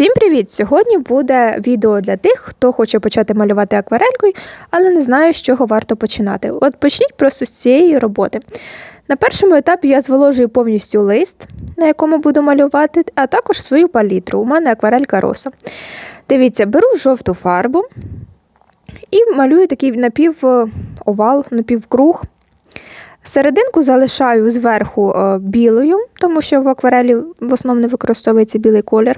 Всім привіт! Сьогодні буде відео для тих, хто хоче почати малювати акварелькою, але не знає, з чого варто починати. От почніть просто з цієї роботи. На першому етапі я зволожую повністю лист, на якому буду малювати, а також свою палітру. У мене акварелька роса. Дивіться, беру жовту фарбу і малюю такий напівовал, напівкруг. Серединку залишаю зверху е, білою, тому що в акварелі в основному використовується білий колір.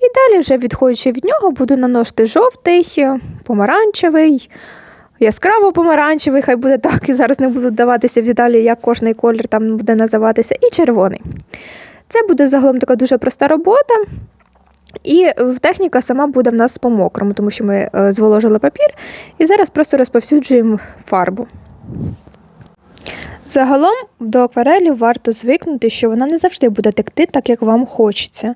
І далі, вже відходячи від нього, буду наносити жовтий, помаранчевий, яскраво помаранчевий, хай буде так, і зараз не буду вдаватися в деталі, як кожний колір там буде називатися, і червоний. Це буде загалом така дуже проста робота. І техніка сама буде в нас по мокрому, тому що ми е, зволожили папір і зараз просто розповсюджуємо фарбу. Загалом до акварелі варто звикнути, що вона не завжди буде текти так, як вам хочеться.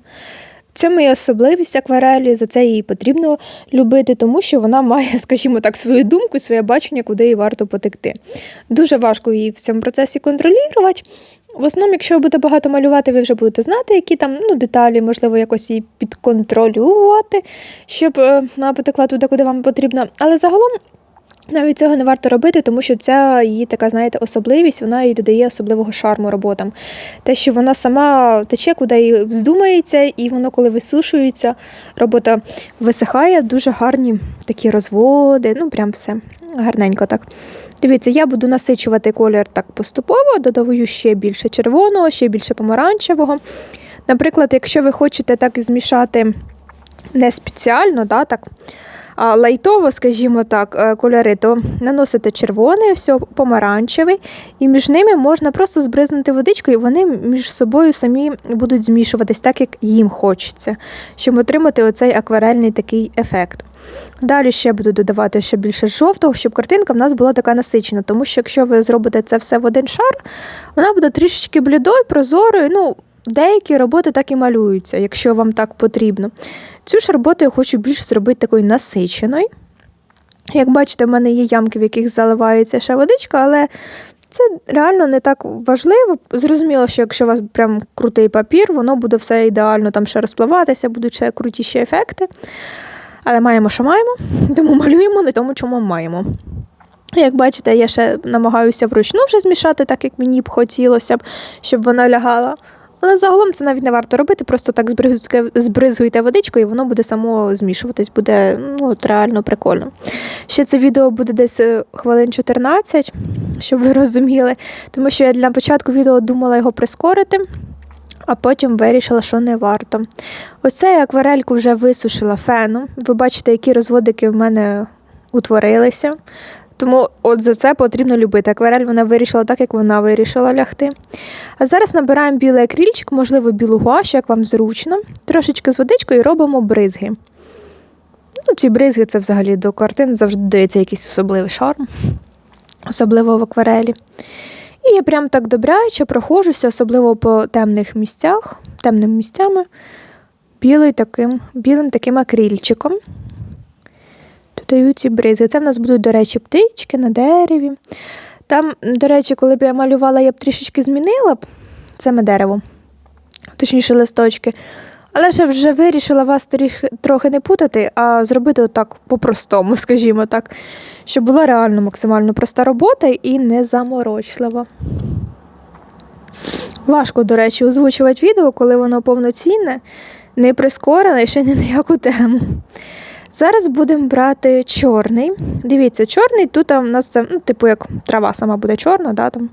Цьому є особливість акварелі, за це її потрібно любити, тому що вона має, скажімо так, свою думку, своє бачення, куди їй варто потекти. Дуже важко її в цьому процесі контролювати. В основному, якщо ви будете багато малювати, ви вже будете знати, які там ну, деталі, можливо, якось її підконтролювати, щоб е, вона потекла туди, куди вам потрібно. Але загалом навіть цього не варто робити, тому що ця її така, знаєте, особливість, вона їй додає особливого шарму роботам. Те, що вона сама тече, куди їй вздумається, і воно, коли висушується, робота висихає, дуже гарні такі розводи, ну прям все гарненько так. Дивіться, я буду насичувати колір так поступово, додаю ще більше червоного, ще більше помаранчевого. Наприклад, якщо ви хочете так змішати не спеціально, да, так, лайтово, скажімо так, е, кольори, то наносите червоний, все помаранчевий, і між ними можна просто збризнути водичкою, і вони між собою самі будуть змішуватись так, як їм хочеться, щоб отримати оцей акварельний такий ефект. Далі ще буду додавати ще більше жовтого, щоб картинка в нас була така насичена, тому що якщо ви зробите це все в один шар, вона буде трішечки блідою, прозорою. ну, Деякі роботи так і малюються, якщо вам так потрібно. Цю ж роботу я хочу більше зробити такою насиченою. Як бачите, в мене є ямки, в яких заливається ще водичка, але це реально не так важливо. Зрозуміло, що якщо у вас прям крутий папір, воно буде все ідеально там ще розпливатися, будуть ще крутіші ефекти. Але маємо, що маємо, тому малюємо на тому, чому маємо. Як бачите, я ще намагаюся вручну вже змішати, так як мені б хотілося б, щоб вона лягала. Але загалом це навіть не варто робити, просто так збризгуйте водичкою, і воно буде само змішуватись, буде ну, реально прикольно. Ще це відео буде десь е, хвилин 14, щоб ви розуміли, тому що я для початку відео думала його прискорити. А потім вирішила, що не варто. Ось цей акварельку вже висушила феном. Ви бачите, які розводики в мене утворилися. Тому от за це потрібно любити. Акварель вона вирішила так, як вона вирішила лягти. А зараз набираємо білий акрильчик, можливо, білу гуаш, як вам зручно. Трошечки з водичкою і робимо бризги. Ну, Ці бризги це взагалі до картин завжди дається якийсь особливий шарм, особливо в акварелі. І я прям так добряче проходжуся, особливо по темних місцях, темними місцями, білий таким, білим таким акрильчиком додаю ці бризги. Це в нас будуть, до речі, птички на дереві. Там, до речі, коли б я малювала, я б трішечки змінила б саме дерево, точніше листочки. Але ж вже вирішила вас трохи не путати, а зробити отак по-простому, скажімо так, щоб була реально максимально проста робота і не заморочлива. Важко, до речі, озвучувати відео, коли воно повноцінне, не прискорене і ще не на яку тему. Зараз будемо брати чорний. Дивіться, чорний тут у нас це, ну, типу, як трава сама буде чорна. да, там.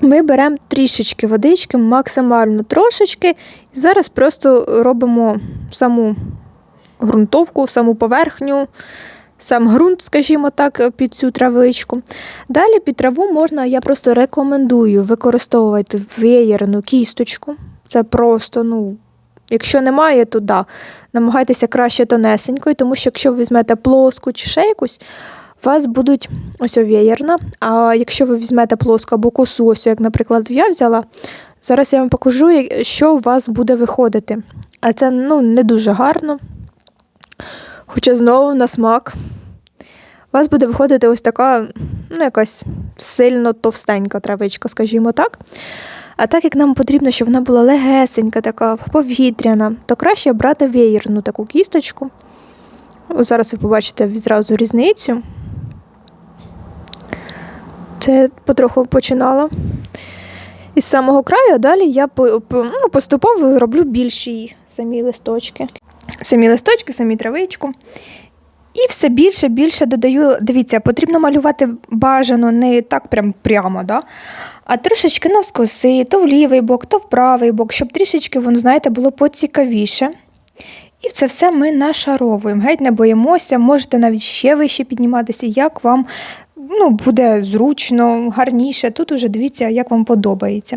Ми беремо трішечки водички, максимально трошечки, і зараз просто робимо саму ґрунтовку, саму поверхню, сам ґрунт, скажімо так, під цю травичку. Далі під траву можна, я просто рекомендую використовувати веєрну кісточку. Це просто, ну. Якщо немає, то да, намагайтеся краще тонесенькою, тому що якщо ви візьмете плоску чи ще якусь, у вас будуть ось овієрна. А якщо ви візьмете плоску або косу, ось як, наприклад, я взяла, зараз я вам покажу, що у вас буде виходити. А це ну, не дуже гарно. Хоча знову на смак. У вас буде виходити ось така, ну, якась сильно товстенька травичка, скажімо так. А так як нам потрібно, щоб вона була легесенька, така повітряна, то краще брати веєрну таку кісточку. Зараз ви побачите відразу різницю. Це потроху починала із самого краю, а далі я ну, поступово роблю більші самі листочки. Самі листочки, самі травичку. І все більше більше додаю. Дивіться, потрібно малювати бажано не так прям прямо, да? а трішечки навскоси, то в лівий бок, то в правий бок, щоб трішечки, воно, знаєте, було поцікавіше. І це все ми нашаровуємо. Геть не боїмося, можете навіть ще вище підніматися, як вам ну, буде зручно, гарніше. Тут уже дивіться, як вам подобається.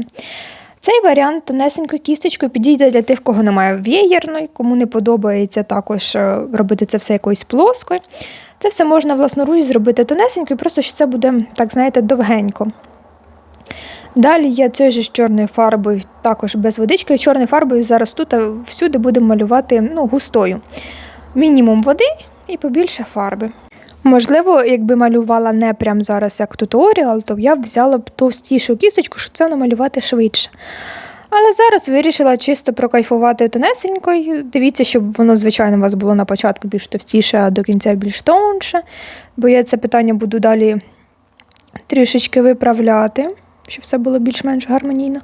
Цей варіант тонесенькою кісточкою підійде для тих, кого немає веєрної, кому не подобається також е, робити це все якоюсь плоскою. Це все можна власноруч зробити тонесенькою, просто що це буде, так знаєте, довгенько. Далі я цією ж чорною фарбою, також без водички, чорною фарбою зараз тут е, всюди будемо малювати ну, густою. Мінімум води і побільше фарби. Можливо, якби малювала не прямо зараз як туторіал, то я б взяла б товстішу кісточку, щоб це намалювати швидше. Але зараз вирішила чисто прокайфувати тонесенькою. Дивіться, щоб воно, звичайно, у вас було на початку більш товстіше, а до кінця більш тонше. Бо я це питання буду далі трішечки виправляти, щоб все було більш-менш гармонійно.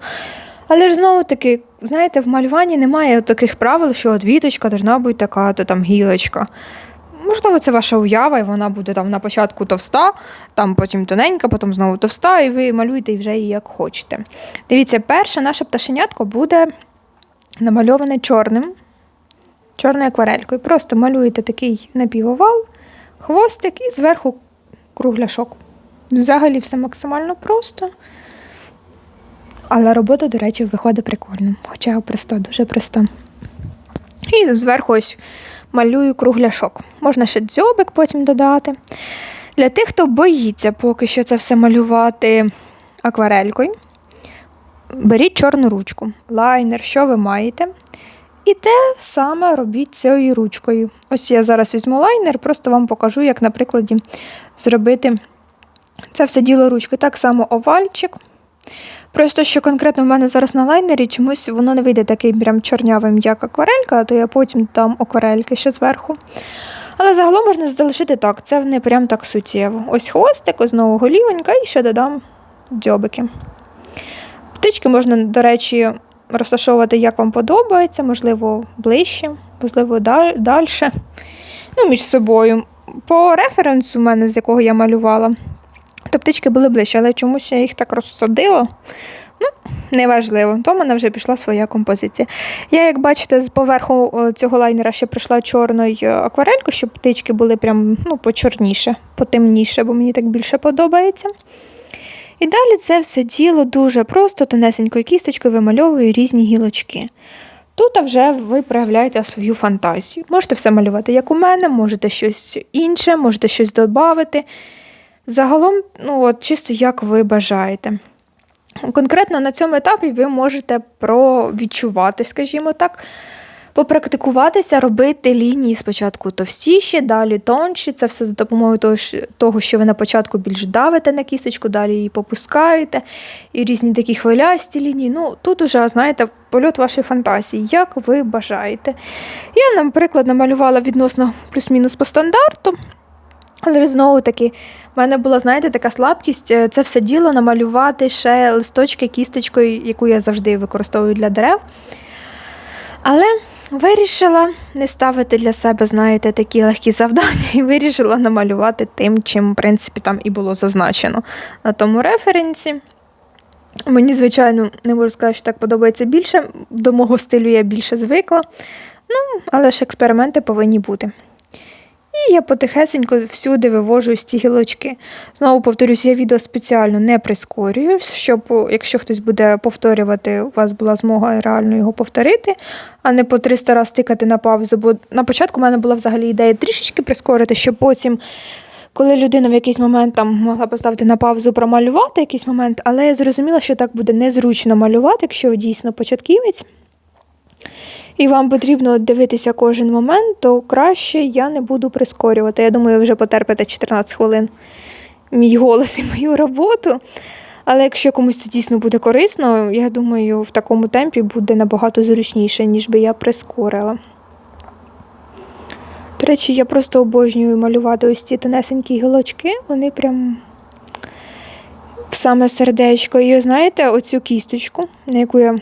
Але ж знову таки, знаєте, в малюванні немає таких правил, що от віточка должна бути така, то там гілочка. Можливо, це ваша уява, і вона буде там на початку товста, там потім тоненька, потім знову товста, і ви малюєте вже її як хочете. Дивіться, перше наше пташенятко буде намальоване чорним, чорною акварелькою. Просто малюєте такий напівовал, хвостик і зверху кругляшок. Взагалі все максимально просто. Але робота, до речі, виходить прикольно. Хоча просто, дуже просто. І зверху ось малюю кругляшок. Можна ще дзьобик потім додати. Для тих, хто боїться поки що це все малювати акварелькою, беріть чорну ручку, лайнер, що ви маєте. І те саме робіть цією ручкою. Ось я зараз візьму лайнер, просто вам покажу, як на прикладі зробити це все діло ручкою. Так само овальчик. Просто що конкретно в мене зараз на лайнері чомусь воно не вийде таким прям чорнявим, як акварелька, а то я потім дам акварельки ще зверху. Але загалом можна залишити так, це не прям так суттєво. Ось хвостик, ось знову голівонька і ще додам дзьобики. Птички можна, до речі, розташовувати, як вам подобається, можливо, ближче, можливо, далі. Ну, між собою. По референсу, в мене, з якого я малювала, то птички були ближче, але чомусь я їх так розсадила. Ну, неважливо, то в мене вже пішла своя композиція. Я, як бачите, з поверху цього лайнера ще прийшла чорною акварелькою, щоб птички були прям ну, почорніше, потемніше, бо мені так більше подобається. І далі це все діло дуже просто, тонесенькою кісточкою вимальовую різні гілочки. Тут вже ви проявляєте свою фантазію. Можете все малювати, як у мене, можете щось інше, можете щось додати. Загалом, ну от чисто як ви бажаєте. Конкретно на цьому етапі ви можете провідчувати, скажімо так, попрактикуватися, робити лінії спочатку товстіші, далі тонші. Це все за допомогою того, що- ви на початку більш давите на кісточку, далі її попускаєте. І різні такі хвилясті лінії. Ну, тут уже, знаєте, польот вашої фантазії, як ви бажаєте. Я, наприклад, намалювала відносно плюс-мінус по стандарту. Але знову таки, в мене була, знаєте, така слабкість е, це все діло намалювати ще листочки кісточкою, яку я завжди використовую для дерев. Але вирішила не ставити для себе, знаєте, такі легкі завдання, і вирішила намалювати тим, чим, в принципі, там і було зазначено на тому референсі. Мені, звичайно, не можу сказати, що так подобається більше. До мого стилю я більше звикла. Ну, але ж експерименти повинні бути. І я потихесенько всюди вивожу ці гілочки. Знову повторюсь, я відео спеціально не прискорюю, щоб, якщо хтось буде повторювати, у вас була змога реально його повторити, а не по 300 раз тикати на паузу. Бо на початку в мене була взагалі ідея трішечки прискорити, щоб потім, коли людина в якийсь момент там могла поставити на паузу, промалювати якийсь момент, але я зрозуміла, що так буде незручно малювати, якщо дійсно початківець і вам потрібно дивитися кожен момент, то краще я не буду прискорювати. Я думаю, ви вже потерпите 14 хвилин мій голос і мою роботу. Але якщо комусь це дійсно буде корисно, я думаю, в такому темпі буде набагато зручніше, ніж би я прискорила. До речі, я просто обожнюю малювати ось ці тонесенькі гілочки, вони прям в саме сердечко. І знаєте, оцю кісточку, на яку я.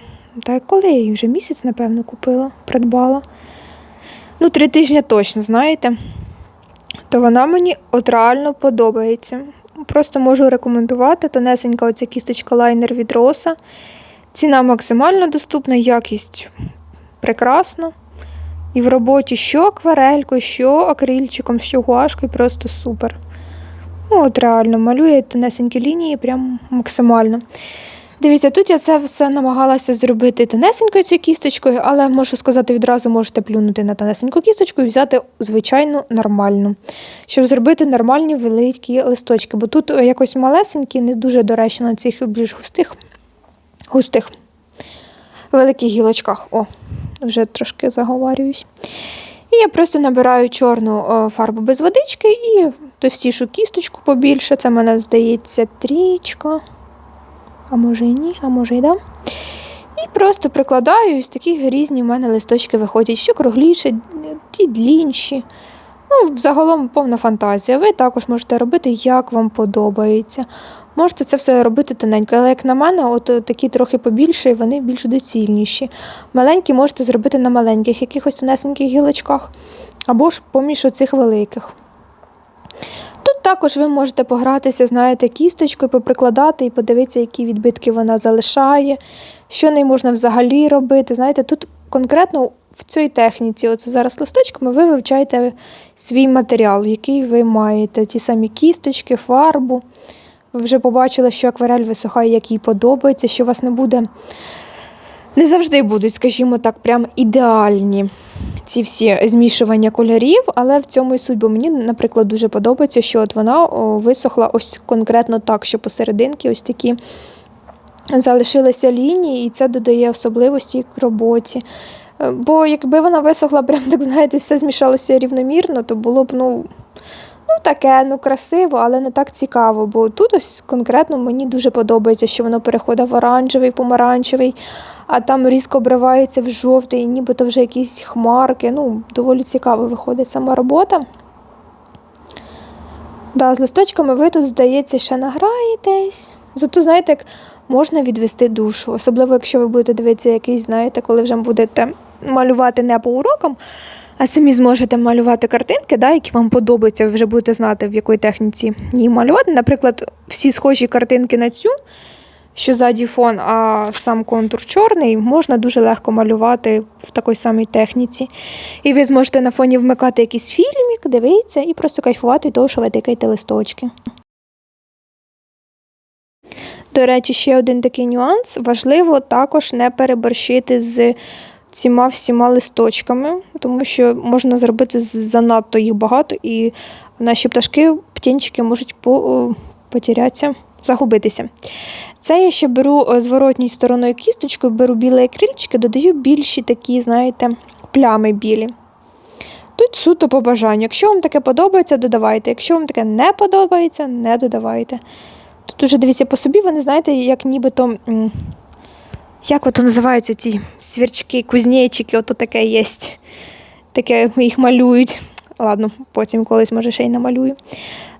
Та коли я її вже місяць, напевно, купила, придбала. Ну, три тижні точно, знаєте. То вона мені от реально подобається. Просто можу рекомендувати. Тонесенька оця кісточка лайнер від Роса. Ціна максимально доступна, якість прекрасна. І в роботі що акварелькою, що акрильчиком, що гуашкою, просто супер. Ну, от реально малює тонесенькі лінії, прям максимально. Дивіться, тут я це все намагалася зробити тонесенькою цією кісточкою, але можу сказати, відразу можете плюнути на тонесеньку кісточку і взяти звичайну нормальну, щоб зробити нормальні великі листочки. Бо тут якось малесенькі, не дуже доречно на цих більш густих, густих великих гілочках. О, вже трошки заговарююсь. І я просто набираю чорну фарбу без водички і товстішу кісточку побільше. Це в мене здається трічка. А може і ні, а може і да. І просто прикладаю, і з таких різні в мене листочки виходять, що кругліші, ті длінші. Ну, взагалом повна фантазія. Ви також можете робити, як вам подобається. Можете це все робити тоненько, але як на мене, от такі трохи побільші, вони більш доцільніші. Маленькі можете зробити на маленьких, якихось тонесеньких гілочках, або ж поміж оцих великих. Також ви можете погратися, знаєте, кісточкою, поприкладати і подивитися, які відбитки вона залишає, що нею можна взагалі робити. Знаєте, тут конкретно в цій техніці, оце зараз листочками, ви вивчаєте свій матеріал, який ви маєте, ті самі кісточки, фарбу. Ви вже побачили, що акварель висохає, як їй подобається, що у вас не буде. Не завжди будуть, скажімо так, прям ідеальні ці всі змішування кольорів, але в цьому і суть, бо мені, наприклад, дуже подобається, що от вона висохла ось конкретно так, що посерединки ось такі залишилися лінії, і це додає особливості к роботі. Е, Бо якби вона висохла, прям так знаєте, все змішалося рівномірно, то було б, ну. Ну, таке, ну красиво, але не так цікаво. Бо тут ось конкретно мені дуже подобається, що воно переходить в оранжевий, помаранчевий, а там різко обривається в жовтий, нібито вже якісь хмарки. Ну, доволі цікаво виходить сама робота. Да, з листочками ви тут, здається, ще награєтесь. Зато, знаєте, як можна відвести душу. Особливо, якщо ви будете дивитися якийсь, знаєте, коли вже будете малювати не по урокам, а самі зможете малювати картинки, да, які вам подобаються, ви вже будете знати, в якій техніці її малювати. Наприклад, всі схожі картинки на цю, що ззаді фон, а сам контур чорний, можна дуже легко малювати в такій самій техніці. І ви зможете на фоні вмикати якийсь фільмік, дивитися і просто кайфувати того, що ви тикаєте листочки. До речі, ще один такий нюанс. Важливо також не переборщити з цими всіма листочками, тому що можна зробити занадто їх багато, і наші пташки, птінчики можуть по, потерятися, загубитися. Це я ще беру зворотньою стороною кісточкою, беру білі акрильчики, додаю більші такі, знаєте, плями білі. Тут суто по бажанню. Якщо вам таке подобається, додавайте. Якщо вам таке не подобається, не додавайте. Тут уже дивіться по собі, вони знаєте, як нібито. Як ото називаються ці свірчки, кузнечики, ото таке є. Таке їх малюють. Ладно, потім колись, може, ще й намалюю.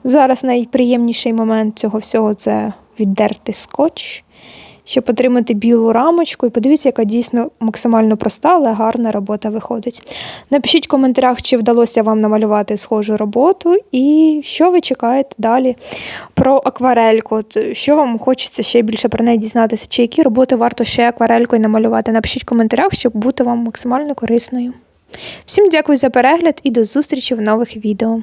Зараз найприємніший момент цього всього це віддерти скотч, щоб отримати білу рамочку. І подивіться, яка дійсно максимально проста, але гарна робота виходить. Напишіть в коментарях, чи вдалося вам намалювати схожу роботу, і що ви чекаєте далі про акварельку. Що вам хочеться ще більше про неї дізнатися, чи які роботи варто ще акварелькою намалювати. Напишіть в коментарях, щоб бути вам максимально корисною. Всім дякую за перегляд і до зустрічі в нових відео.